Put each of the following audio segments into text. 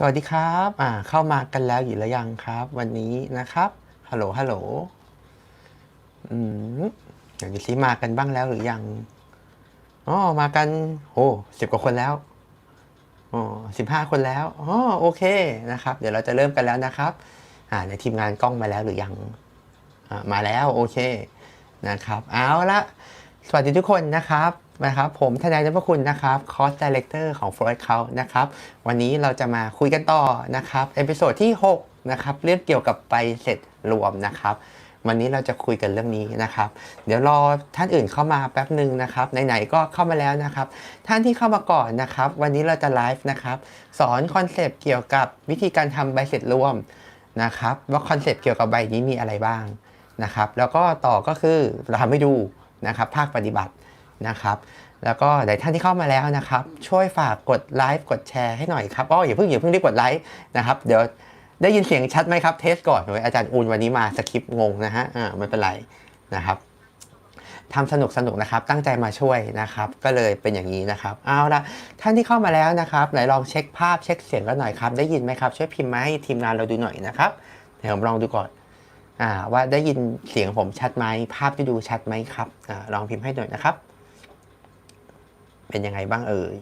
สวัสดีครับอ่าเข้ามากันแล้วอยู่หรือยังครับ วันนี้นะครับฮัลโหลฮัลโหลอืมอย่างนี้ซิมากันบ้างแล้วหรือยังอ๋อมากันโอ้สิบกว่าคนแล้วอ๋อสิบห้าคนแล้วอ๋อโอเคนะครับ เดี๋ยวเราจะเริ่มกันแล้วนะครับอ่าในทีมงานกล้องมาแล้วหรือยังอ่ามาแล้วโอเคนะครับ เอาละ สวัสดีทุกคนนะครับนะครับผมทนายนพคุณนะครับคอสดีเลกเตอร์ของ f o r e x เขานะครับวันนี้เราจะมาคุยกันต่อนะครับเอพิโซดที่ 6 นะครับ เรื่องเกี่ยวกับใบเสร็จรวมนะครับ วันนี้เราจะคุยกันเรื่องนี้นะครับ เดี๋ยวรอท่านอื่นเข้ามาแป๊บหนึ่งนะครับไหนๆก็เข้ามาแล้วนะครับ ท่านที่เข้ามาก่อนนะครับ วันนี้เราจะไลฟ์นะครับสอนคอนเซปต์เกี่ยวกับวิธีการทำใบเสร็จรวมนะครับว่าคอนเซปต์เกี่ยวกับใบนี้มีอะไรบ้างนะครับแล้วก็ต่อก็คือเราทำให้ดู นะครับภาคปฏิบัตินะครับ แล้วก็หลายท่านที่เข้ามาแล้วนะครับ ช่วยฝากกดไลค์กดแชร์ให้หน่อยครับอ๋ออย่าเพิ่งอย่าเพิ่งรีบกดไลค์นะครับเดี๋ยวได้ยินเสียงชัดไหมครับเทสก่อนโดยอาจารย์อูนวันนี้มาสคริปต์งงนะฮะอ่าไม่เป็นไรนะครับทำสนุกสนุกนะครับ ตั้งใจมาช่วยนะครับ ก็เลยเป็นอย่างนี้นะครับ เอาละท่านที่เข้ามาแล้วนะครับไหนลองเช็คภาพเช็คเสียงกันหน่อยครับ ได้ยินไหมครับ ช่วยพิมพ์มาให้ทีมงานเราดูหน่อยนะครับเดี๋ยวผมลองดูก่อน ว่าได้ยินเสียงผมชัดไหมภาพที่ดูชัดไหมครับอลองพิมพ์ให้หน่อยนะครับ เป็นยังไงบ้างเอ่ย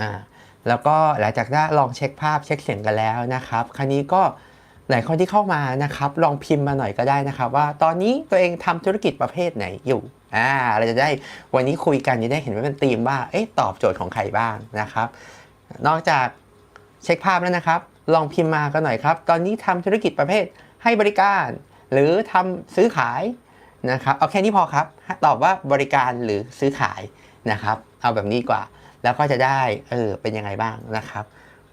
อ่าแล้วก็หลังจากได้ลองเช็คภาพเช็คเสียงกันแล้วนะครับ คราวนี้ก็หลายคนที่เข้ามานะครับ ลองพิมพ์มาหน่อยก็ได้นะครับ ว่าตอนนี้ตัวเองทำธุรกิจประเภทไหนอยู่อ่าเราจะได้วันนี้คุยกันจะได้เห็นว่าเป็นธีมว่าเอ๊ะตอบโจทย์ของใครบ้างนะครับ นอกจากเช็คภาพแล้วนะครับ ลองพิมพ์มากันหน่อยครับ ตอนนี้ทำธุรกิจประเภทให้บริการ หรือทำซื้อขายนะครับเอาแค่นี้พอครับ ตอบว่าบริการหรือซื้อขายนะครับ เอาแบบนี้กว่า แล้วก็จะได้เออเป็นยังไงบ้างนะครับ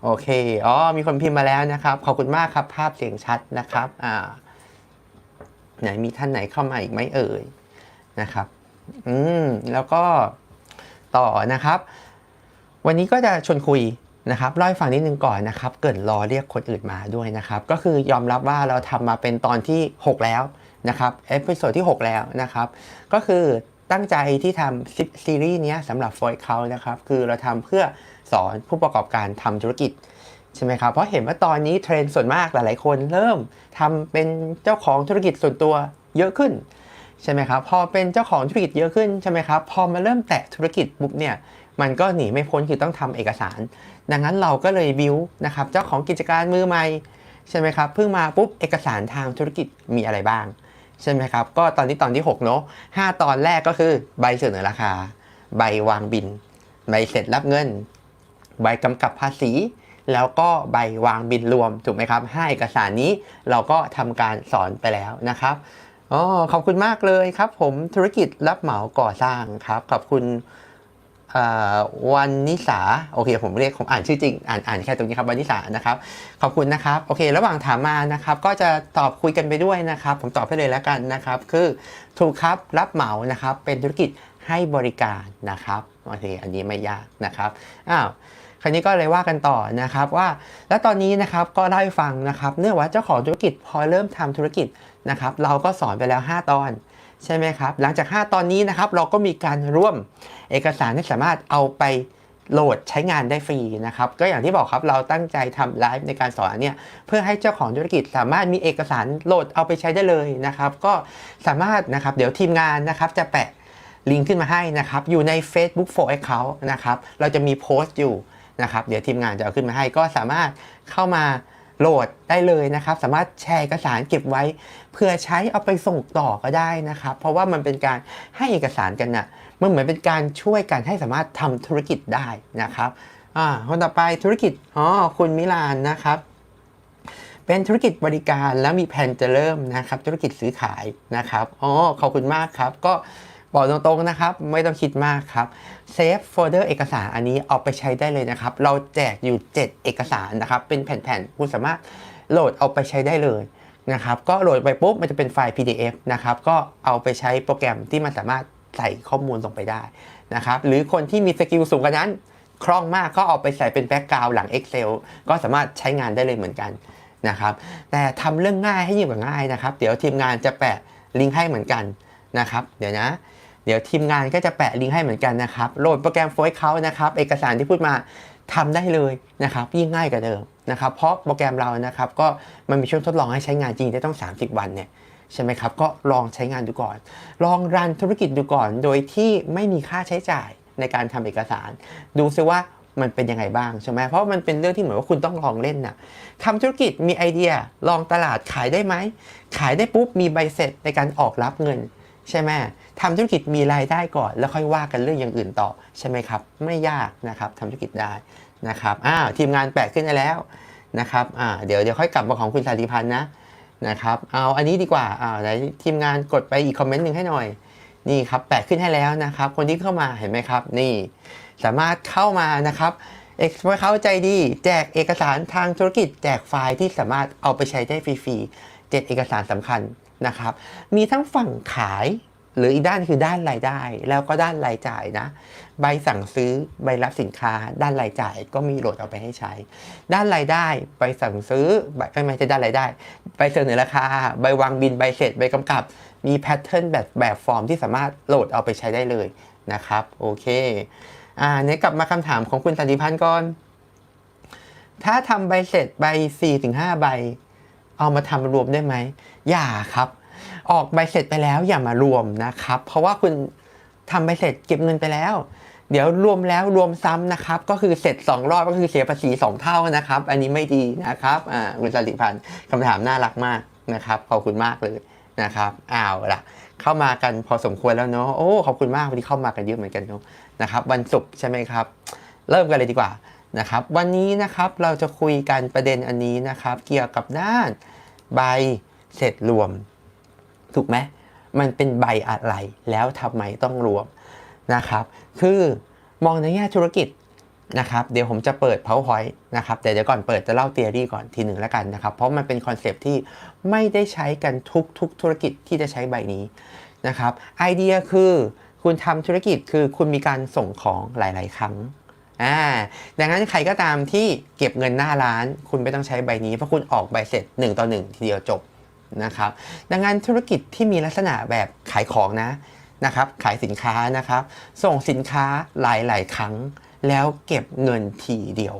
โอเคอ๋อมีคนพิมพ์มาแล้วนะครับ ขอบคุณมากครับภาพเสียงชัดนะครับอ่าไหนมีท่านไหนเข้ามาอีกไหมเอ่ยนะครับ อืมแล้วก็ต่อนะครับ วันนี้ก็จะชวนคุย นะครับเล่าให้ฟังนิดนึงก่อนนะครับ เกิดรอเรียกคนอื่นมาด้วยนะครับ ก็คือยอมรับว่าเราทำมาเป็นตอนที่ 6 แล้วนะครับเอพิโซดที่ 6 แล้วนะครับ ก็คือตั้งใจที่ทำซีรีส์นี้สำหรับ f o r เขานะครับ คือเราทำเพื่อสอนผู้ประกอบการทำธุรกิจใช่ไหมครับ เพราะเห็นว่าตอนนี้เทรนด์ส่วนมากหลาย ๆ คนเริ่มทำเป็นเจ้าของธุรกิจส่วนตัวเยอะขึ้นใช่ไหมครับ พอเป็นเจ้าของธุรกิจเยอะขึ้นใช่ไหมครับ พอมาเริ่มแตะธุรกิจปุ๊บเนี่ย มันก็หนีไม่พ้นคือต้องทำเอกสาร ดังนั้นเราก็เลยบิวนะครับเจ้าของกิจการมือใหม่ใช่ไหมครับเพิ่งมาปุ๊บเอกสารทางธุรกิจมีอะไรบ้างใช่ไหมครับก็ตอนนี้ตอนที่6เนอะ5ตอนแรกก็คือใบเสนอราคา ใบวางบิน ใบเสร็จรับเงิน ใบกำกับภาษี แล้วก็ใบวางบินรวมถูกไหมครับห้าเอกสารนี้เราก็ทำการสอนไปแล้วนะครับอ๋อขอบคุณมากเลยครับ ผมธุรกิจรับเหมาก่อสร้างครับขอบคุณ วันนิสาโอเคผมเรียกผมอ่านชื่อจริงอ่านอ่านแค่ตรงนี้ครับวันนิสานะครับขอบคุณนะครับโอเค ระหว่างถามมานะครับก็จะตอบคุยกันไปด้วยนะครับ ผมตอบให้เลยแล้วกันนะครับ คือถูกครับรับเหมานะครับเป็นธุรกิจให้บริการนะครับโอเคอันนี้ไม่ยากนะครับอ้าวคราวนี้ก็เลยว่ากันต่อนะครับว่า แล้วตอนนี้นะครับก็เล่าให้ฟังนะครับ เนื่องว่าเจ้าของธุรกิจพอเริ่มทำธุรกิจนะครับ เราก็สอนไปแล้ว 5 ตอน ใช่ไหมครับ หลังจาก 5 ตอนนี้นะครับ เราก็มีการร่วมเอกสารที่สามารถเอาไปโหลดใช้งานได้ฟรีนะครับ ก็อย่างที่บอกครับเราตั้งใจทำไลฟ์ในการสอนเนี่ยเพื่อให้เจ้าของธุรกิจสามารถมีเอกสารโหลดเอาไปใช้ได้เลยนะครับ ก็สามารถนะครับเดี๋ยวทีมงานนะครับจะแปะลิงก์ขึ้นมาให้นะครับ อยู่ใน Facebook for Account นะครับ เราจะมีโพสต์อยู่นะครับ เดี๋ยวทีมงานจะเอาขึ้นมาให้ก็สามารถเข้ามา โหลดได้เลยนะครับ สามารถแชร์เอกสารเก็บไว้เพื่อใช้เอาไปส่งต่อก็ได้นะครับ เพราะว่ามันเป็นการให้เอกสารกันนะ่ะมันเหมือนเป็นการช่วยกันให้สามารถทำธุรกิจได้นะครับอ่าคนต่อไปธุรกิจอ๋อคุณมิลานนะครับเป็นธุรกิจบริการแล้วมีแผนจะเริ่มนะครับธุรกิจซื้อขายนะครับอ๋อขอบคุณมากครับ ก็บอกตรงๆนะครับ ไม่ต้องคิดมากครับ เซฟโฟลเดอร์เอกสารอันนี้เอาไปใช้ได้เลยนะครับ เราแจกอยู่ 7 เอกสารนะครับ เป็นแผ่นๆ คุณสามารถโหลดเอาไปใช้ได้เลยนะครับ ก็โหลดไปปุ๊บ มันจะเป็นไฟล์ PDF นะครับ ก็เอาไปใช้โปรแกรมที่มันสามารถใส่ข้อมูลลงไปได้นะครับ หรือคนที่มีสกิลสูงกว่านั้น คล่องมากก็เอาไปใส่เป็นแบ็กกราวด์หลัง Excel ก็สามารถใช้งานได้เลยเหมือนกันนะครับ แต่ทำเรื่องง่ายให้ยิ่งกว่าง่ายนะครับ เดี๋ยวทีมงานจะแปะลิงก์ให้เหมือนกันนะครับ เดี๋ยวนะ เดี๋ยวทีมงานก็จะแปะลิงก์ให้เหมือนกันนะครับโหลดโปรแกรมโฟล์เขานะครับเอกสารที่พูดมาทำได้เลยนะครับยิ่งง่ายกว่าเดิมนะครับเพราะโปรแกรมเรานะครับก็มันมีช่วงทดลองให้ใช้งานจริงได้ต้อง 30 วันเนี่ยใช่ไหมครับ ก็ลองใช้งานดูก่อน ลองรันธุรกิจดูก่อน โดยที่ไม่มีค่าใช้จ่ายในการทำเอกสาร ดูซิว่ามันเป็นยังไงบ้างใช่ไหมเพราะมันเป็นเรื่องที่เหมือนว่าคุณต้องลองเล่นนะทำธุรกิจมีไอเดียลองตลาดขายได้ไหม ขายได้ปุ๊บมีใบเสร็จในการออกรับเงิน ใช่ไหม ทำธุรกิจมีรายได้ก่อน แล้วค่อยว่ากันเรื่องอย่างอื่นต่อใช่ไหมครับ ไม่ยากนะครับทำธุรกิจได้นะครับอ้าวทีมงานแปะขึ้นได้แล้วนะครับอ่าเดี๋ยวเดี๋ยวค่อยกลับมาของคุณสาธิพันธ์นะนะครับเอาอันนี้ดีกว่าอ่าไหนทีมงานกดไปอีกคอมเมนต์หนึ่งให้หน่อยนี่ครับแปะขึ้นให้แล้วนะครับ คนที่เข้ามาเห็นไหมครับ นี่ สามารถเข้ามานะครับเอ็กซ์เขาใจดี แจกเอกสารทางธุรกิจ แจกไฟล์ที่สามารถเอาไปใช้ได้ฟรีๆเจ็ดเอกสารสำคัญนะครับ มีทั้งฝั่งขาย หรืออีกด้านคือด้านรายได้ แล้วก็ด้านรายจ่ายนะ ใบสั่งซื้อใบรับสินค้า ด้านรายจ่ายก็มีโหลดเอาไปให้ใช้ ด้านรายได้ใบสั่งซื้อใบเอ้ยไม่ใช่ด้านรายได้ใบเสนอราคา ใบวางบินใบเสร็จใบกำกับ มีแพทเทิร์นแบบแบบฟอร์มที่สามารถโหลดเอาไปใช้ได้เลยนะครับโอเคอ่าเนี่ยกลับมาคำถามของคุณสันติพันธ์ก่อน ถ้าทำใบเสร็จใบ4ถึง5ใบ เอามาทำรวมได้ไหมอย่าครับ ออกใบเสร็จไปแล้วอย่ามารวมนะครับ เพราะว่าคุณทำใบเสร็จเก็บเงินไปแล้ว เดี๋ยวรวมแล้วรวมซ้ำนะครับ ก็คือเสร็จ 2 รอบก็คือเสียภาษี 2 เท่านะครับ อันนี้ไม่ดีนะครับอ่าคุณสันติพันธ์คำถามน่ารักมากนะครับขอบคุณมากเลยนะครับอ้าวละเข้ามากันพอสมควรแล้วเนาะโอ้ขอบคุณมากวันนี้เข้ามากันเยอะเหมือนกันเนาะนะครับ วันศุกร์ใช่ไหมครับ เริ่มกันเลยดีกว่านะครับ วันนี้นะครับเราจะคุยกันประเด็นอันนี้นะครับ เกี่ยวกับด้านใบเสร็จรวม ถูกไหมมันเป็นใบอะไรแล้วทำไมต้องรวมนะครับ คือมองในแง่ธุรกิจนะครับ เดี๋ยวผมจะเปิด powerpoint นะครับแต่เดี๋ยวก่อนเปิดจะเล่า theory ก่อนทีหนึ่งแล้วกันนะครับ เพราะมันเป็นคอนเซปที่ไม่ได้ใช้กันทุกทุกธุรกิจที่จะใช้ใบนี้นะครับไอเดียคือคุณทำธุรกิจคือคุณมีการส่งของหลาย ๆ ครั้งอ่าดังนั้นใครก็ตามที่เก็บเงินหน้าร้าน คุณไม่ต้องใช้ใบนี้เพราะคุณออกใบเสร็จ 1 ต่อ 1 ทีเดียวจบ นะครับ ดังนั้นธุรกิจที่มีลักษณะแบบขายของนะนะครับขายสินค้านะครับ ส่งสินค้าหลาย ๆ ครั้ง แล้วเก็บเงินทีเดียว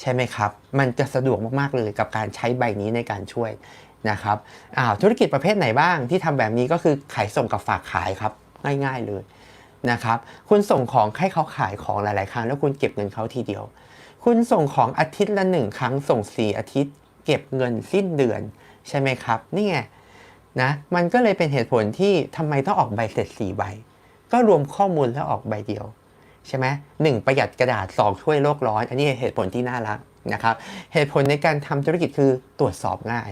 ใช่ไหมครับ มันจะสะดวกมาก ๆ เลยกับการใช้ใบนี้ในการช่วยนะครับอ้าวธุรกิจประเภทไหนบ้างที่ทำแบบนี้ก็คือขายส่งกับฝากขายครับ ง่าย ๆ เลยนะครับ คุณส่งของให้เขาขายของหลาย ๆ ครั้ง แล้วคุณเก็บเงินเขาทีเดียว คุณส่งของอาทิตย์ละหนึ่งครั้งส่ง 4 อาทิตย์ เก็บเงินสิ้นเดือน ใช่ไหมครับ นี่ไงนะมันก็เลยเป็นเหตุผลที่ทำไมต้องออกใบเสร็จ 4 ใบ ก็รวมข้อมูลแล้วออกใบเดียว ใช่ไหมหนึ่งประหยัดกระดาษสองช่วยโลกร้อน อันนี้เหตุผลที่น่ารักนะครับเหตุผลในการทำธุรกิจคือตรวจสอบง่าย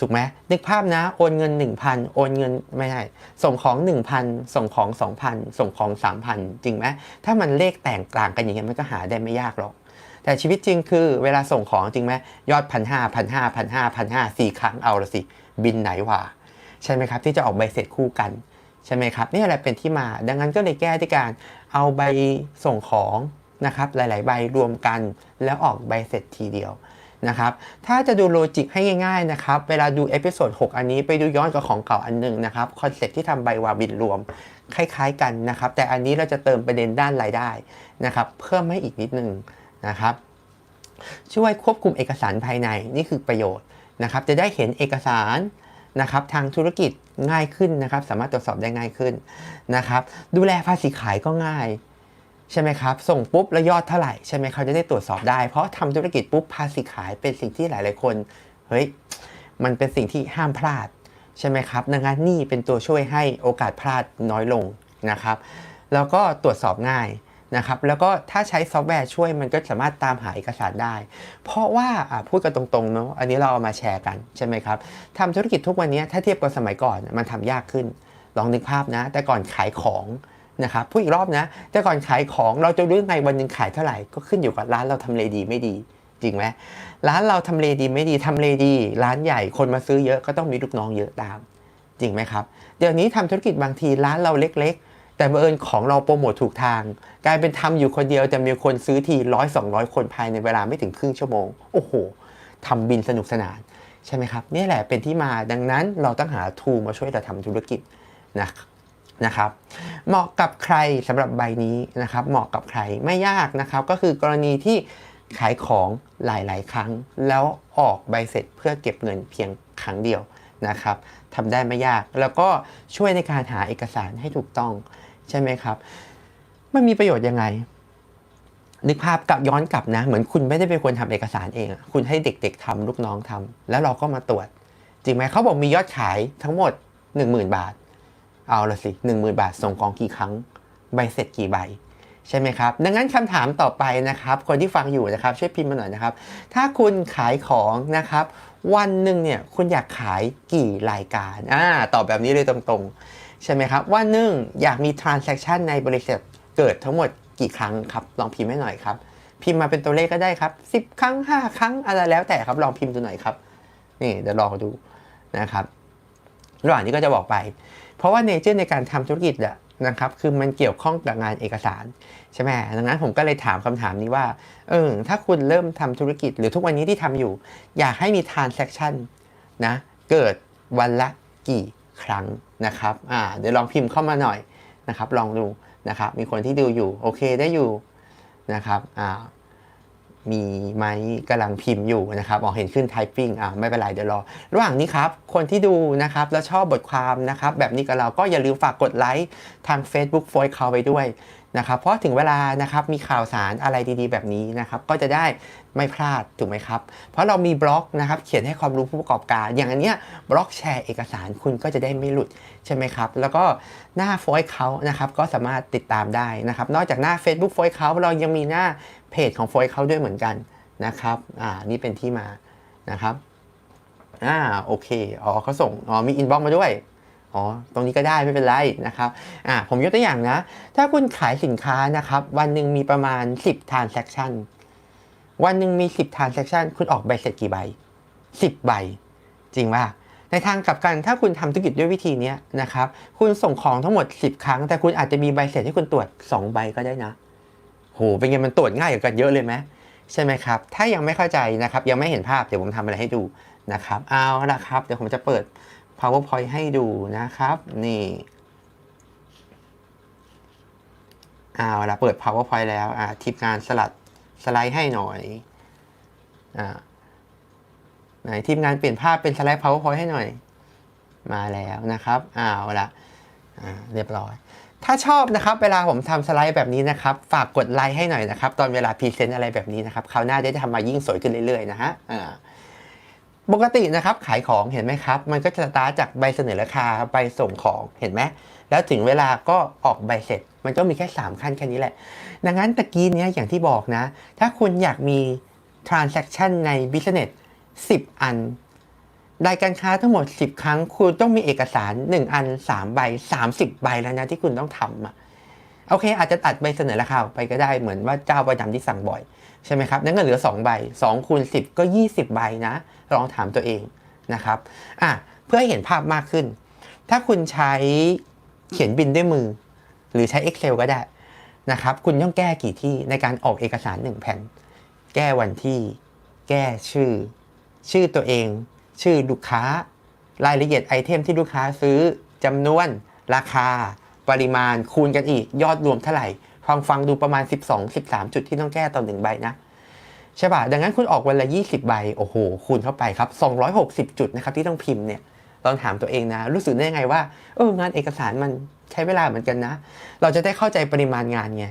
ถูกไหมนึกภาพนะ โอนเงิน 1,000 โอนเงินไม่ใช่ส่งของ 1,000 ส่งของ 2,000 ส่งของ 3,000 จริงไหมถ้ามันเลขแต่งกลางกันอย่างเงี้ยมันก็หาได้ไม่ยากหรอก แต่ชีวิตจริงคือเวลาส่งของจริงไหมยอดพันห้าพันห้าพันห้าพันห้าสี่ครั้งเอาละสิ บินไหนวะใช่ไหมครับ ที่จะออกใบเสร็จคู่กัน ใช่ไหมครับ นี่แหละเป็นที่มา ดังนั้นก็เลยแก้ที่การเอาใบส่งของนะครับหลาย ๆ ใบรวมกัน แล้วออกใบเสร็จทีเดียวนะครับถ้าจะดูโลจิกให้ง่าย ๆ นะครับ เวลาดูเอพิโซด6อันนี้ไปดูย้อนกับของเก่าอันหนึ่งนะครับ คอนเซ็ปที่ทำใบวาบินรวม คล้าย ๆ กันนะครับ แต่อันนี้เราจะเติมประเด็นด้านรายได้นะครับ เพิ่มให้อีกนิดนึง นะครับ ช่วยควบคุมเอกสารภายในนี่คือประโยชน์นะครับ จะได้เห็นเอกสารนะครับทางธุรกิจง่ายขึ้นนะครับ สามารถตรวจสอบได้ง่ายขึ้นนะครับ ดูแลภาษีขายก็ง่ายใช่ไหมครับ ส่งปุ๊บแล้วยอดเท่าไหร่ใช่ไหมเขาจะได้ตรวจสอบได้ เพราะทำธุรกิจปุ๊บภาษีขายเป็นสิ่งที่หลาย ๆ คนเฮ้ยมันเป็นสิ่งที่ห้ามพลาดใช่ไหมครับดังนั้นนี่เป็นตัวช่วยให้โอกาสพลาดน้อยลงนะครับ แล้วก็ตรวจสอบง่าย นะครับแล้วก็ถ้าใช้ซอฟต์แวร์ช่วยมันก็สามารถตามหาเอกสารได้ เพราะว่าพูดกันตรงๆเนาะอันนี้เราเอามาแชร์กันใช่ไหมครับทำธุรกิจทุกวันนี้ถ้าเทียบกับสมัยก่อนมันทำยากขึ้น ลองนึกภาพนะ แต่ก่อนขายของนะครับพูดอีกรอบนะ แต่ก่อนขายของเราจะรู้ไงวันหนึ่งขายเท่าไหร่ก็ขึ้นอยู่กับร้านเราทำเลดีไม่ดีจริงไหมร้านเราทำเลดีไม่ดีทำเลดี ร้านใหญ่คนมาซื้อเยอะก็ต้องมีลูกน้องเยอะตาม จริงไหมครับ เดี๋ยวนี้ทำธุรกิจบางทีร้านเราเล็กๆ แต่บังเอิญของเราโปรโมทถูกทาง กลายเป็นทำอยู่คนเดียวแต่มีคนซื้อทีร้อยสองร้อยคนภายในเวลาไม่ถึงครึ่งชั่วโมง โอ้โหทำบินสนุกสนาน ใช่ไหมครับ นี่แหละเป็นที่มาดังนั้นเราต้องหาทูมาช่วยเราทำธุรกิจนะนะครับ เหมาะกับใครสำหรับใบนี้นะครับ เหมาะกับใครไม่ยากนะครับ ก็คือกรณีที่ขายของหลาย ๆ ครั้ง แล้วออกใบเสร็จเพื่อเก็บเงินเพียงครั้งเดียวนะครับทำได้ไม่ยาก แล้วก็ช่วยในการหาเอกสารให้ถูกต้อง ใช่ไหมครับ มันมีประโยชน์ยังไง นึกภาพกลับย้อนกลับนะ เหมือนคุณไม่ได้เป็นคนทำเอกสารเอง คุณให้เด็กๆทำลูกน้องทำแล้วเราก็มาตรวจ จริงไหมเขาบอกมียอดขายทั้งหมด 10,000 บาท เอาละสิ 10,000 บาท ส่งของกี่ครั้ง ใบเสร็จกี่ใบใช่ไหมครับ ดังนั้นคำถามต่อไปนะครับ คนที่ฟังอยู่นะครับ ช่วยพิมพ์มาหน่อยนะครับ ถ้าคุณขายของนะครับ วันหนึ่งเนี่ยคุณอยากขายกี่รายการอ่าตอบแบบนี้เลยตรงๆ ใช่ไหมครับวันหนึ่งอยากมี transaction ในบริษัทเกิดทั้งหมดกี่ครั้งครับ ลองพิมพ์ให้หน่อยครับ พิมพ์มาเป็นตัวเลขก็ได้ครับ 10 ครั้ง 5 ครั้งอะไรแล้วแต่ครับ ลองพิมพ์ดูหน่อยครับ นี่เดี๋ยวลองดูนะครับระหว่างนี้ก็จะบอกไป เพราะว่าเนเจอร์ในการทำธุรกิจอะนะครับ คือมันเกี่ยวข้องกับงานเอกสารใช่ไหมดังนั้นผมก็เลยถามคำถามนี้ว่า เออ ถ้าคุณเริ่มทำธุรกิจหรือทุกวันนี้ที่ทำอยู่ อยากให้มี transaction นะ เกิดวันละกี่ ครั้งนะครับอ่าเดี๋ยวลองพิมพ์เข้ามาหน่อยนะครับ ลองดูนะครับ มีคนที่ดูอยู่โอเคได้อยู่นะครับอ่ามีไหมกำลังพิมพ์อยู่นะครับออกเห็นขึ้น typing อ่าไม่เป็นไรเดี๋ยวรอ ระหว่างนี้ครับ คนที่ดูนะครับแล้วชอบบทความนะครับ แบบนี้กับเราก็อย่าลืมฝากกดไลค์ทาง Facebook f o i เขาไปด้วย นะครับเพราะถึงเวลานะครับมีข่าวสารอะไรดีๆ แบบนี้นะครับก็จะได้ไม่พลาดถูกไหมครับ เพราะเรามีบล็อกนะครับเขียนให้ความรู้ผู้ประกอบการ อย่างอันเนี้ยบล็อกแชร์เอกสารคุณก็จะได้ไม่หลุดใช่ไหมครับ แล้วก็หน้า f o i เขานะครับก็สามารถติดตามได้นะครับ นอกจากหน้า Facebook f o i เขาเรายังมีหน้าเพจของ f o i เขาด้วยเหมือนกันนะครับอ่านี่เป็นที่มานะครับอ่าโอเคอ๋อเขาส่งอ๋อมีอินบ็อกมาด้วย อ๋อ ตรงนี้ก็ได้ไม่เป็นไรนะครับ อ่า ผมยกตัวอย่างนะ ถ้าคุณขายสินค้านะครับ วันหนึ่งมีประมาณ 10 transaction วันหนึ่งมี 10 transaction คุณออกใบเสร็จกี่ใบ 10 ใบ จริงป่ะ ในทางกลับกัน ถ้าคุณทำธุรกิจด้วยวิธีนี้นะครับ คุณส่งของทั้งหมด 10 ครั้ง แต่คุณอาจจะมีใบเสร็จให้คุณตรวจ 2 ใบก็ได้นะ โห เป็นไงมันตรวจง่ายกว่ากันเยอะเลยไหมใช่ไหมครับ ถ้ายังไม่เข้าใจนะครับ ยังไม่เห็นภาพ เดี๋ยวผมทำอะไรให้ดูนะครับ เอาละครับ เดี๋ยวผมจะเปิด powerpoint ให้ดูนะครับ นี่เอาละเปิด powerpoint แล้วอ่าทีมงานสลัดสไลด์ให้หน่อยอ่าไหนทีมงานเปลี่ยนภาพเป็นสไลด์ powerpoint ให้หน่อย มาแล้วนะครับเอาละอ่าเรียบร้อย ถ้าชอบนะครับเวลาผมทำสไลด์แบบนี้นะครับ ฝากกดไลค์ให้หน่อยนะครับ ตอนเวลาพรีเซนต์อะไรแบบนี้นะครับคราวหน้าจะทำมายิ่งสวยขึ้นเรื่อยๆนะฮะอ่า ปกตินะครับขายของเห็นไหมครับ มันก็จะสตาร์จากใบเสนอราคาใบส่งของเห็นไหมแล้วถึงเวลาก็ออกใบเสร็จ มันก็มีแค่ 3 ขั้นแค่นี้แหละ ดังนั้นตะกี้เนี้ยอย่างที่บอกนะ ถ้าคุณอยากมี transaction ใน business 10 อันรายการค้าทั้งหมด 10 ครั้ง คุณต้องมีเอกสาร 1 อัน 3 ใบ 30 ใบแล้วนะที่คุณต้องทำอะโอเค อาจจะตัดใบเสนอราคาไปก็ได้เหมือนว่าเจ้าประจำที่สั่งบ่อย ใช่ไหมครับนั่นก็เหลือ 2 ใบ2คูณ10 ก็ 20 ใบนะ ลองถามตัวเองนะครับอะเพื่อให้เห็นภาพมากขึ้น ถ้าคุณใช้เขียนบินด้วยมือ หรือใช้ Excel ก็ได้นะครับคุณต้องแก้กี่ที่ในการออกเอกสาร 1 แผ่น แก้วันที่ แก้ชื่อ ชื่อตัวเอง ชื่อลูกค้า รายละเอียดไอเทมที่ลูกค้าซื้อจำนวนราคา ปริมาณคูณกันอีก ยอดรวมเท่าไหร่ ฟังฟังดูประมาณ 12 13 จุดที่ต้องแก้ต่อหนึ่งใบนะใช่ป่ะดังนั้นคุณออกวันละ 20 ใบโอ้โหคูณเข้าไปครับ 260 จุดนะครับที่ต้องพิมพ์เนี่ยลองถามตัวเองนะ รู้สึกได้ไงว่าเอองานเอกสารมันใช้เวลาเหมือนกันนะ เราจะได้เข้าใจปริมาณงานไง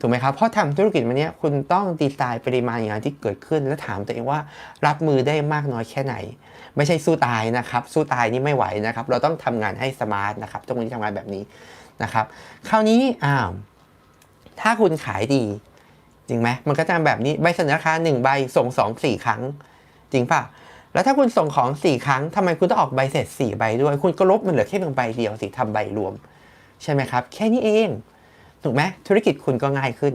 ถูกไหมครับเพราะทำธุรกิจมันเนี้ยคุณต้องดีไซน์ปริมาณงานที่เกิดขึ้น และถามตัวเองว่ารับมือได้มากน้อยแค่ไหน ไม่ใช่สู้ตายนะครับ สู้ตายนี่ไม่ไหวนะครับ เราต้องทำงานให้สมาร์ทนะครับต้องคนที่ทำงานแบบนี้นะครับ คราวนี้อ้าว ถ้าคุณขายดี จริงไหมมันก็จะแบบนี้ใบเสนอราคา1ใบส่ง2 4 ครั้ง จริงป่ะแล้วถ้าคุณส่งของ 4 ครั้งทำไมคุณต้องออกใบเสร็จ 4 ใบด้วย คุณก็ลบมันเหลือแค่เพียงใบเดียวสิทำใบรวม ใช่ไหมครับ แค่นี้เองถูกไหมธุรกิจคุณก็ง่ายขึ้น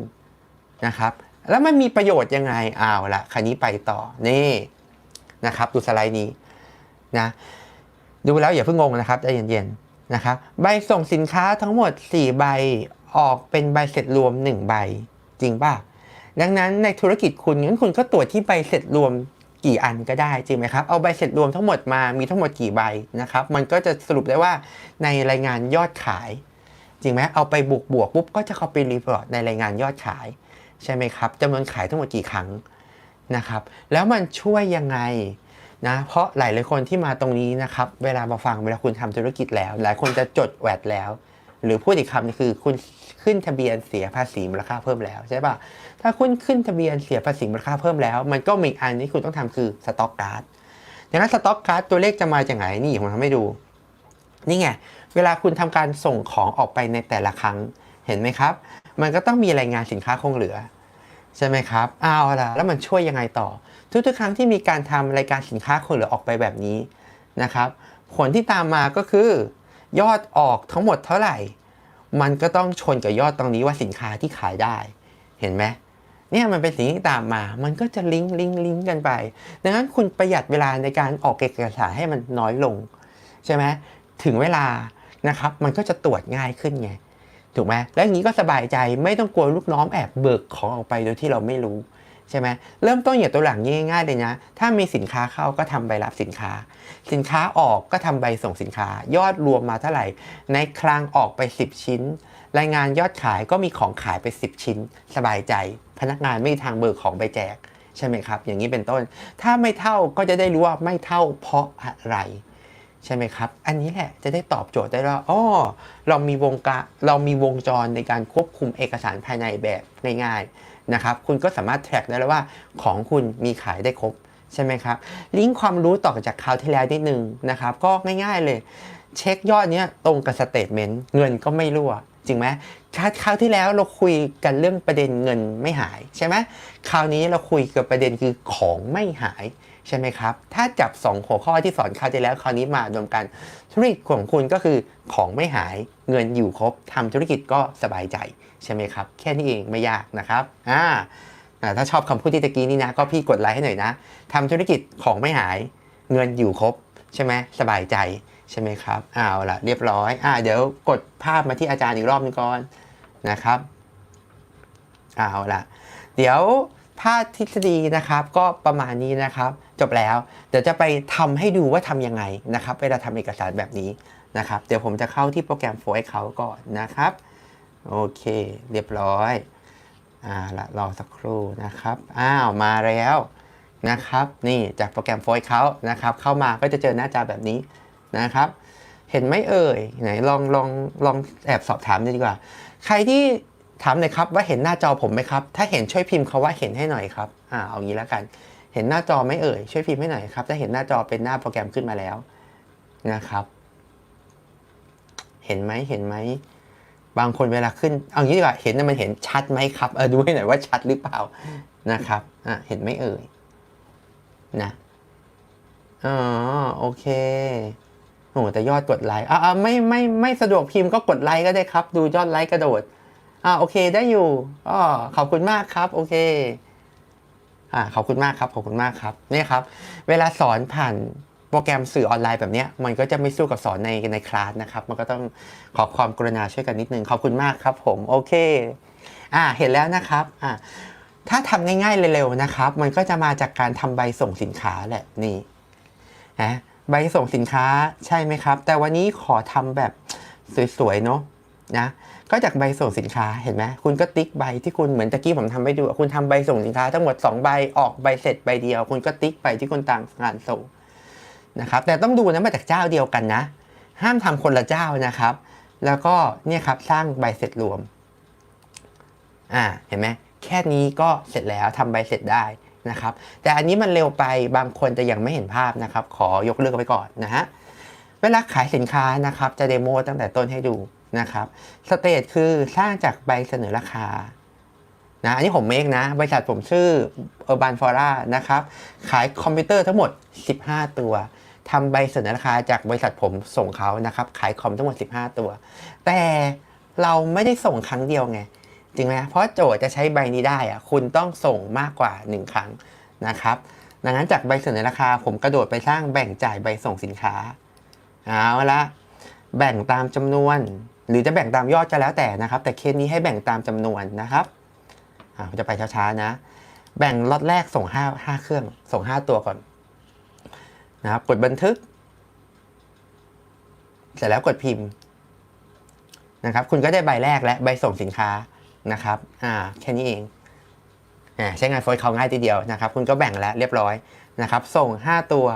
นะครับ แล้วมันมีประโยชน์ยังไงอ้าวละคันนี้ไปต่อนี่นะครับ ดูสไลด์นี้นะดูแล้วอย่าเพิ่งงงนะครับใจเย็นๆนะครับ ใบส่งสินค้าทั้งหมด 4 ใบ ออกเป็นใบเสร็จรวม 1 ใบ จริงป่ะ ดังนั้นในธุรกิจคุณงั้นคุณก็ตรวจที่ใบเสร็จรวมกี่อันก็ได้จริงไหมครับ เอาใบเสร็จรวมทั้งหมดมามีทั้งหมดกี่ใบนะครับ มันก็จะสรุปได้ว่าในรายงานยอดขาย จริงไหมเอาไปบวกบวกปุ๊บก็จะเข้าไปรีพอร์ตในรายงานยอดขาย ใช่ไหมครับจำนวนขายทั้งหมดกี่ครั้งนะครับ แล้วมันช่วยยังไงนะเพราะหลายหลายคนที่มาตรงนี้นะครับ เวลามาฟังเวลาคุณทำธุรกิจแล้ว หลายคนจะจดแวดแล้ว หรือพูดอีกคำนึงคือคุณขึ้นทะเบียนเสียภาษีมูลค่าเพิ่มแล้วใช่ปะถ้าคุณขึ้นทะเบียนเสียภาษีมูลค่าเพิ่มแล้ว มันก็มีอันที่คุณต้องทำคือสต็อกการ์ดดังนั้นสต็อกการ์ดตัวเลขจะมาจากไหนนี่ผมทำให้ดู นี่ไง เวลาคุณทำการส่งของออกไปในแต่ละครั้งเห็นไหมครับ มันก็ต้องมีรายงานสินค้าคงเหลือ ใช่ไหมครับเอาละแล้วมันช่วยยังไงต่อ ทุกๆครั้งที่มีการทำรายการสินค้าคงเหลือออกไปแบบนี้นะครับ ผลที่ตามมาก็คือ ยอดออกทั้งหมดเท่าไหร่ มันก็ต้องชนกับยอดตรงนี้ว่าสินค้าที่ขายได้ เห็นไหมเนี่ยมันเป็นสิ่งที่ตามมา มันก็จะลิงก์ลิงก์ลิงก์กันไป ดังนั้นคุณประหยัดเวลาในการออกเอกสารให้มันน้อยลง ใช่ไหมถึงเวลานะครับ มันก็จะตรวจง่ายขึ้นไง ถูกไหมแล้วอย่างนี้ก็สบายใจไม่ต้องกลัวลูกน้องแอบเบิกของออกไปโดยที่เราไม่รู้ ใช่ไหมเริ่มต้นอย่างตัวอย่างง่ายๆเลยนะ ถ้ามีสินค้าเข้าก็ทำใบรับสินค้า สินค้าออกก็ทำใบส่งสินค้า ยอดรวมมาเท่าไหร่ ในคลังออกไป 10 ชิ้น รายงานยอดขายก็มีของขายไป 10 ชิ้น สบายใจ พนักงานไม่มีทางเบิกของไปแจกใช่ไหมครับ อย่างนี้เป็นต้น ถ้าไม่เท่าก็จะได้รู้ว่าไม่เท่าเพราะอะไรใช่ไหมครับ อันนี้แหละจะได้ตอบโจทย์ได้ว่าอ๋อเรามีวงการเรามีวงจรในการควบคุมเอกสารภายในแบบง่ายๆ นะครับคุณก็สามารถแทร็กได้แล้วว่าของคุณมีขายได้ครบใช่ไหมครับ ลิงก์ความรู้ต่อจากคราวที่แล้วนิดนึงนะครับ ก็ง่ายๆเลย เช็คยอดเนี้ยตรงกับสเตทเมนต์เงินก็ไม่รั่ว จริงไหมคราวที่แล้วเราคุยกันเรื่องประเด็นเงินไม่หายใช่ไหมคราวนี้เราคุยกับประเด็นคือของไม่หายใช่ไหมครับ ถ้าจับ 2 หัวข้อที่สอนคราวที่แล้วคราวนี้มารวมกัน ธุรกิจของคุณก็คือของไม่หายเงินอยู่ครบทำธุรกิจก็สบายใจ ใช่ไหมครับ แค่นี้เองไม่ยากนะครับอ่าถ้าชอบคำพูดที่ตะกี้นี้นะ ก็พี่กดไลค์ให้หน่อยนะทำธุรกิจของไม่หายเงินอยู่ครบ ใช่ไหมสบายใจใช่ไหมครับเอาวละเรียบร้อยอ่าเดี๋ยวกดภาพมาที่อาจารย์อีกรอบนึงก่อนนะครับเอาวละเดี๋ยวภาพทฤษฎีนะครับก็ประมาณนี้นะครับ จบแล้ว เดี๋ยวจะไปทำให้ดูว่าทำยังไงนะครับเวลาทำเอกสารแบบนี้นะครับ เดี๋ยวผมจะเข้าที่โปรแกรมโฟล์เขาก่อนนะครับ โอเค เรียบร้อย อ่าละรอสักครู่นะครับ อ้าว มาแล้วนะครับ นี่จากโปรแกรมโฟล์เขานะครับ เข้ามาก็จะเจอหน้าจอแบบนี้นะครับ เห็นไหมเอ่ย ไหนลองลองลองแอบสอบถามดีกว่า ใครที่ถามหน่อยครับว่าเห็นหน้าจอผมไหมครับ ถ้าเห็นช่วยพิมพ์คาว่าเห็นให้หน่อยครับ อ่า เอางี้แล้วกัน เห็นหน้าจอไหมเอ่ย ช่วยพิมพ์ให้หน่อยครับ ถ้าเห็นหน้าจอเป็นหน้าโปรแกรมขึ้นมาแล้วนะครับ เห็นไหมเห็นไหม บางคนเวลาขึ้น เอางี้ดีกว่าเห็นนะมันเห็นชัดไหมครับเออดูให้หน่อยว่าชัดหรือเปล่านะครับอะเห็นไหมเอ่ยนะอ๋อโอเคโอ้แต่ยอดกดไลค์อ่าไม่ไม่ไม่สะดวกพิมพ์ก็กดไลค์ก็ได้ครับ ดูยอดไลค์กระโดดอ่าโอเคได้อยู่อ๋อขอบคุณมากครับ โอเคอ่าขอบคุณมากครับขอบคุณมากครับนี่ครับ เวลาสอนผ่าน โปรแกรมสื่อออนไลน์แบบนี้มันก็จะไม่สู้กับสอนในในคลาสนะครับ มันก็ต้องขอความกรุณาช่วยกันนิดนึง ขอบคุณมากครับผม โอเค อ่า เห็นแล้วนะครับ อ่า ถ้าทำง่ายๆเร็วๆนะครับ มันก็จะมาจากการทำใบส่งสินค้าแหละนี่นะใบส่งสินค้าใช่ไหมครับ แต่วันนี้ขอทำแบบสวยๆเนาะนะก็จากใบส่งสินค้าเห็นไหมคุณก็ติ๊กใบที่คุณเหมือนตะกี้ผมทำให้ดู คุณทำใบส่งสินค้าทั้งหมด2ใบออกใบเสร็จใบเดียว คุณก็ติ๊กไปที่คุณต่างงานส่ง นะครับแต่ต้องดูนะมาจากเจ้าเดียวกันนะ ห้ามทำคนละเจ้านะครับ แล้วก็เนี่ยครับสร้างใบเสร็จรวมอ่าเห็นไหมแค่นี้ก็เสร็จแล้วทำใบเสร็จได้นะครับ แต่อันนี้มันเร็วไปบางคนจะยังไม่เห็นภาพนะครับ ขอยกเลิกไปก่อนนะฮะเวลาขายสินค้านะครับจะเดโมตั้งแต่ต้นให้ดูนะครับสเตทคือสร้างจากใบเสนอราคานะอันนี้ผมเมกนะ บริษัทผมชื่อ Urban Fora นะครับ ขายคอมพิวเตอร์ทั้งหมด 15 ตัว ทำใบเสนอราคาจากบริษัทผมส่งเขานะครับ ขายคอมทั้งหมด 15 ตัว แต่เราไม่ได้ส่งครั้งเดียวไง จริงไหมเพราะโจทย์จะใช้ใบนี้ได้อะคุณต้องส่งมากกว่า 1 ครั้งนะครับ ดังนั้นจากใบเสนอราคาผมกระโดดไปสร้างแบ่งจ่ายใบส่งสินค้า เอาละแบ่งตามจำนวน หรือจะแบ่งตามยอดก็แล้วแต่นะครับ แต่เคสนี้ให้แบ่งตามจำนวนนะครับอ่าผมจะไปช้าๆนะ แบ่งล็อตแรกส่ง5 5เครื่อง ส่ง 5 ตัวก่อน นะครับ กดบันทึก เสร็จแล้วกดพิมพ์นะครับ คุณก็ได้ใบแรกและใบส่งสินค้านะครับ อ่า แค่นี้เองอ่าใช้งานโฟล์เขาง่ายทีเดียวนะครับ คุณก็แบ่งแล้วเรียบร้อยนะครับ ส่ง 5 ตัว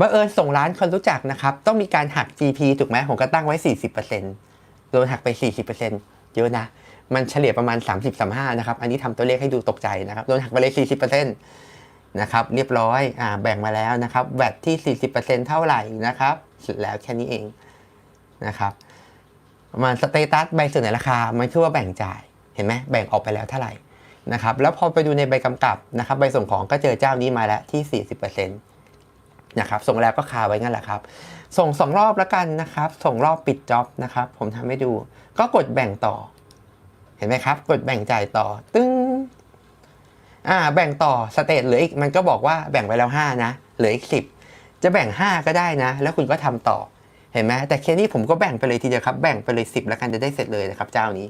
บังเอิญส่งร้านคนรู้จักนะครับ ต้องมีการหัก GP ถูกไหมผมก็ตั้งไว้ 40%โดนหักไป 40%เยอะนะ มันเฉลี่ยประมาณ 30-35นะครับ อันนี้ทำตัวเลขให้ดูตกใจนะครับ โดนหักไปเลย 40% นะครับเรียบร้อยอ่าแบ่งมาแล้วนะครับแวดที่ 40%เท่าไหร่นะครับเสร็จแล้วแค่นี้เองนะครับมาสเตตัสใบเสนอราคามันคือว่าแบ่งจ่ายเห็นไหมแบ่งออกไปแล้วเท่าไหร่นะครับแล้วพอไปดูในใบกำกับนะครับใบส่งของก็เจอเจ้านี้มาแล้วที่ 40%นะครับส่งแล้วก็คาไว้งั้นแหละครับ ส่งสองรอบแล้วกันนะครับ ส่งรอบปิดจ็อบนะครับ ผมทำให้ดู ก็กดแบ่งต่อ เห็นไหมครับ กดแบ่งจ่ายต่อ ตึ้ง อ่าแบ่งต่อสเตทเหลืออีกมันก็บอกว่าแบ่งไปแล้ว 5 นะเหลืออีก 10 จะแบ่ง 5 ก็ได้นะ แล้วคุณก็ทำต่อเห็นไหมแต่เคสนี้ผมก็แบ่งไปเลยทีเดียวครับแบ่งไปเลย 10 แล้วกันจะได้เสร็จเลยนะครับเจ้านี้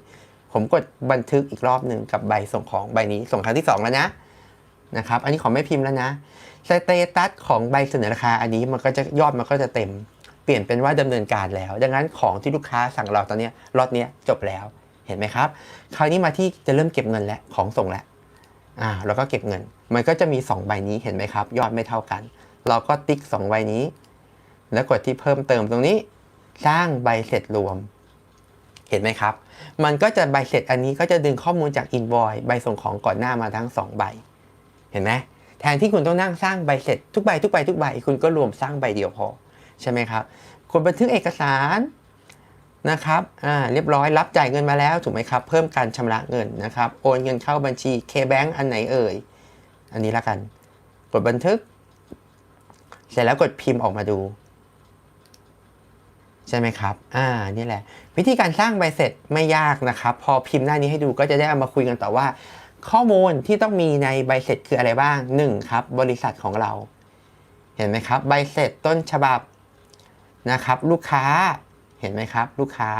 ผมกดบันทึกอีกรอบหนึ่งกับใบส่งของใบนี้ส่งครั้งที่ 2 แล้วนะนะครับอันนี้ขอไม่พิมพ์แล้วนะสเตตัสของใบเสนอราคาอันนี้มันก็จะยอดมันก็จะเต็ม เปลี่ยนเป็นว่าดำเนินการแล้ว ดังนั้นของที่ลูกค้าสั่งเราตอนนี้ยล็อตเนี้ยจบแล้วเห็นไหมครับ คราวนี้มาที่จะเริ่มเก็บเงินแล้วของส่งแล้ว อ่าแล้วก็เก็บเงิน มันก็จะมี 2 ใบนี้เห็นไหมครับ ยอดไม่เท่ากัน เราก็ติ๊ก 2 ใบนี้ แล้วกดที่เพิ่มเติมตรงนี้ สร้างใบเสร็จรวม เห็นไหมครับ มันก็จะใบเสร็จอันนี้ก็จะดึงข้อมูลจากอินวอยใบส่งของก่อนหน้ามาทั้ง 2 ใบ เห็นไหมแทนที่คุณต้องนั่งสร้างใบเสร็จทุกใบทุกใบทุกใบคุณก็รวมสร้างใบเดียวพอ ใช่ไหมครับคุณบันทึกเอกสาร นะครับ อ่า เรียบร้อยรับจ่ายเงินมาแล้วถูกไหมครับ เพิ่มการชำระเงินนะครับ โอนเงินเข้าบัญชี K-Bank อันไหนเอ่ย อันนี้ละกัน กดบันทึก เสร็จแล้วกดพิมพ์ออกมาดู ใช่ไหมครับ อ่า นี่แหละ วิธีการสร้างใบเสร็จไม่ยากนะครับ พอพิมพ์หน้านี้ให้ดูก็จะได้เอามาคุยกันต่อว่า ข้อมูลที่ต้องมีในใบเสร็จคืออะไรบ้าง 1. ครับ บริษัทของเรา เห็นไหมครับ ใบเสร็จต้นฉบับนะครับ ลูกค้า เห็นไหมครับ ลูกค้า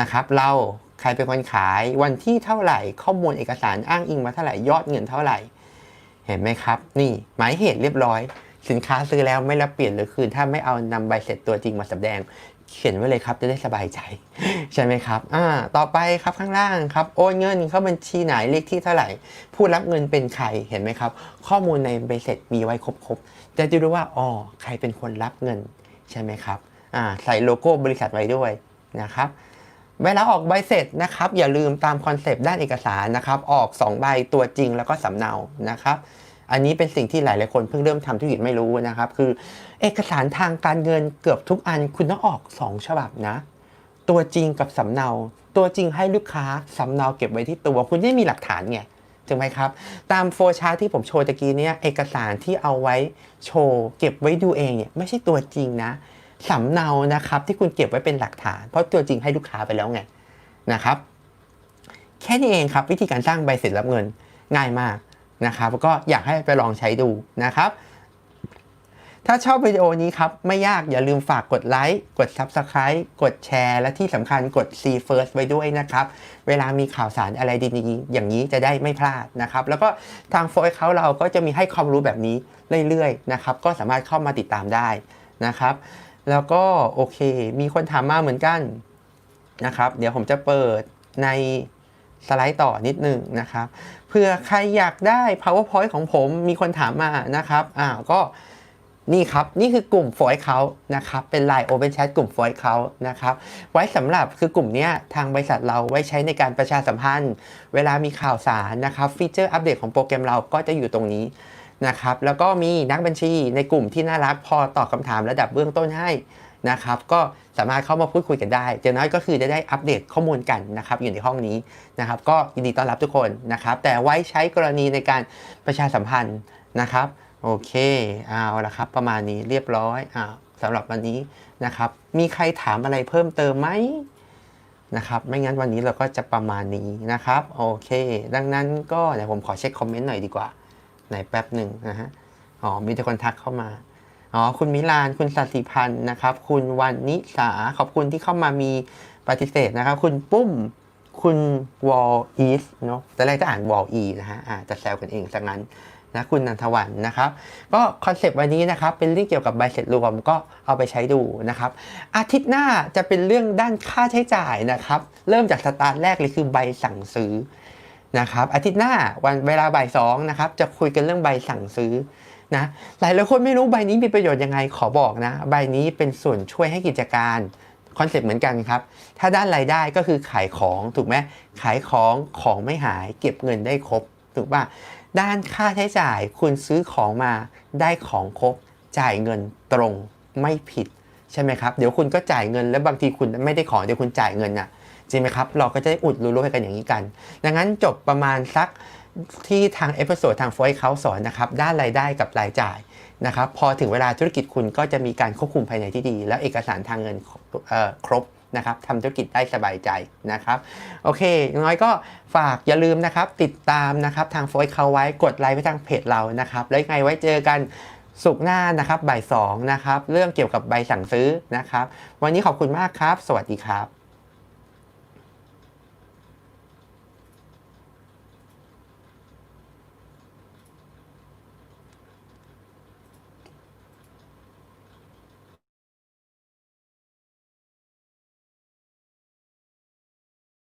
นะครับ เราใครเป็นคนขายวันที่เท่าไหร่ ข้อมูลเอกสารอ้างอิงมาเท่าไหร่ยอดเงินเท่าไหร่ เห็นไหมครับ นี่หมายเหตุเรียบร้อย สินค้าซื้อแล้วไม่รับเปลี่ยนหรือคืนถ้าไม่เอานำใบเสร็จตัวจริงมาแสดง เขียนไว้เลยครับจะได้สบายใจ ใช่ไหมครับอ่าต่อไปครับข้างล่างครับโอนเงินเข้าบัญชีไหนเลขที่เท่าไหร่ ผู้รับเงินเป็นใครเห็นไหมครับ ข้อมูลในใบเสร็จมีไว้ครบๆจะจะรู้ว่าอ๋อใครเป็นคนรับเงินใช่ไหมครับ ใส่โลโก้บริษัทไว้ด้วยนะครับเวลาออกใบเสร็จนะครับอย่าลืมตามคอนเซปต์ด้านเอกสารนะครับออก 2 ใบตัวจริงแล้วก็สำเนานะครับอันนี้เป็นสิ่งที่หลายๆคนเพิ่งเริ่มทำธุรกิจไม่รู้นะครับ คือเอกสารทางการเงินเกือบทุกอันคุณต้องออก 2 ฉบับนะ ตัวจริงกับสำเนา ตัวจริงให้ลูกค้าสำเนาเก็บไว้ที่ตัวคุณได้มีหลักฐานไงถูกไหมครับ ตามโฟชาร์ที่ผมโชว์ตะกี้เนี่ยเอกสารที่เอาไว้โชว์ เก็บไว้ดูเองเนี่ยไม่ใช่ตัวจริงนะ สำเนานะครับที่คุณเก็บไว้เป็นหลักฐาน เพราะตัวจริงให้ลูกค้าไปแล้วไงนะครับ แค่นี้เองครับวิธีการสร้างใบเสร็จรับเงินง่ายมากนะครับแล้วก็อยากให้ไปลองใช้ดูนะครับ ถ้าชอบวิดีโอนี้ครับ ไม่ยากอย่าลืมฝากกดไลค์กด Subscribe กดแชร์ และที่สำคัญกด See First ไว้ด้วยนะครับ เวลามีข่าวสารอะไรดีๆ อย่างนี้จะได้ไม่พลาดนะครับ แล้วก็ทางโฟยเขาเราก็จะมีให้ความรู้แบบนี้เรื่อยๆนะครับ ก็สามารถเข้ามาติดตามได้นะครับ แล้วก็โอเค มีคนถามมาเหมือนกันนะครับ เดี๋ยวผมจะเปิดในสไลด์ต่อนิดนึงนะครับเผื่อใครอยากได้ powerpoint ของผมมีคนถามมานะครับอ้าวก็นี่ครับ นี่คือกลุ่ม f o i เขานะครับ เป็น Line Open Chat กลุ่ม f o i เขานะครับ ไว้สำหรับคือกลุ่มเนี้ยทางบริษัทเราไว้ใช้ในการประชาสัมพันธ์ เวลามีข่าวสารนะครับ ฟีเจอร์อัปเดตของโปรแกรมเราก็จะอยู่ตรงนี้ นะครับแล้วก็มีนักบัญชีในกลุ่มที่น่ารักพอตอบคำถามระดับเบื้องต้นให้นะครับก็สามารถเข้ามาพูดคุยกันได้อย่างน้อยก็คือจะได้อัปเดตข้อมูลกันนะครับอยู่ในห้องนี้นะครับ ก็ยินดีต้อนรับทุกคนนะครับ แต่ไว้ใช้กรณีในการประชาสัมพันธ์นะครับโอเคเอาละครับ ประมาณนี้เรียบร้อยอ่าสำหรับวันนี้นะครับ มีใครถามอะไรเพิ่มเติมไหมนะครับ ไม่งั้นวันนี้เราก็จะประมาณนี้นะครับ โอเค ดังนั้นก็เดี๋ยวผมขอเช็คคอมเมนต์หน่อยดีกว่า ไหนแป๊บหนึ่งนะฮะ อ๋อ มีแต่คนทักเข้ามา อ๋อ คุณมิลาน คุณสัสิพันธ์นะครับ คุณวันนิสา ขอบคุณที่เข้ามามีปฏิเสธนะครับ คุณปุ้ม คุณวอลอีสเนาะแต่แรกจะอ่านวอลอีนะฮะอ่าจะแซวกันเองสักนั้นนะคุณนันทวันนะครับ ก็คอนเซปต์วันนี้นะครับ เป็นเรื่องเกี่ยวกับใบเสร็จรวมก็เอาไปใช้ดูนะครับ อาทิตย์หน้าจะเป็นเรื่องด้านค่าใช้จ่ายนะครับ เริ่มจากสตาร์ทแรกเลยคือใบสั่งซื้อ นะครับอาทิตย์หน้าวันเวลาบ่ายสองนะครับจะคุยกันเรื่องใบสั่งซื้อนะหลายหลายคนไม่รู้ใบนี้มีประโยชน์ยังไงขอบอกนะ ใบนี้เป็นส่วนช่วยให้กิจการคอนเซ็ปต์เหมือนกันครับ ถ้าด้านรายได้ก็คือขายของถูกไหมขายของของไม่หายเก็บเงินได้ครบถูกป่ะด้านค่าใช้จ่ายคุณซื้อของมาได้ของครบ จ่ายเงินตรงไม่ผิดใช่ไหมครับ เดี๋ยวคุณก็จ่ายเงินแล้วบางทีคุณไม่ได้ของเดี๋ยวคุณจ่ายเงินน่ะ จริงไหมครับ เราก็จะได้อุดรู้ๆให้กันอย่างนี้กัน ดังนั้นจบประมาณสักที่ทางเอพิโซดทางโฟยเขาสอนนะครับด้านรายได้กับรายจ่ายนะครับพอถึงเวลาธุรกิจคุณก็จะมีการควบคุมภายในที่ดี แล้วเอกสารทางเงินครบนะครับทำธุรกิจได้สบายใจนะครับโอเคน้อยก็ฝากอย่าลืมนะครับติดตามนะครับทางโฟยเขาไว้กดไลค์ไปทางเพจเรานะครับแล้วยังไงไว้เจอกันสุกร์หน้านะครับบ่ายสองนะครับเรื่องเกี่ยวกับใบสั่งซื้อนะครับ วันนี้ขอบคุณมากครับ สวัสดีครับ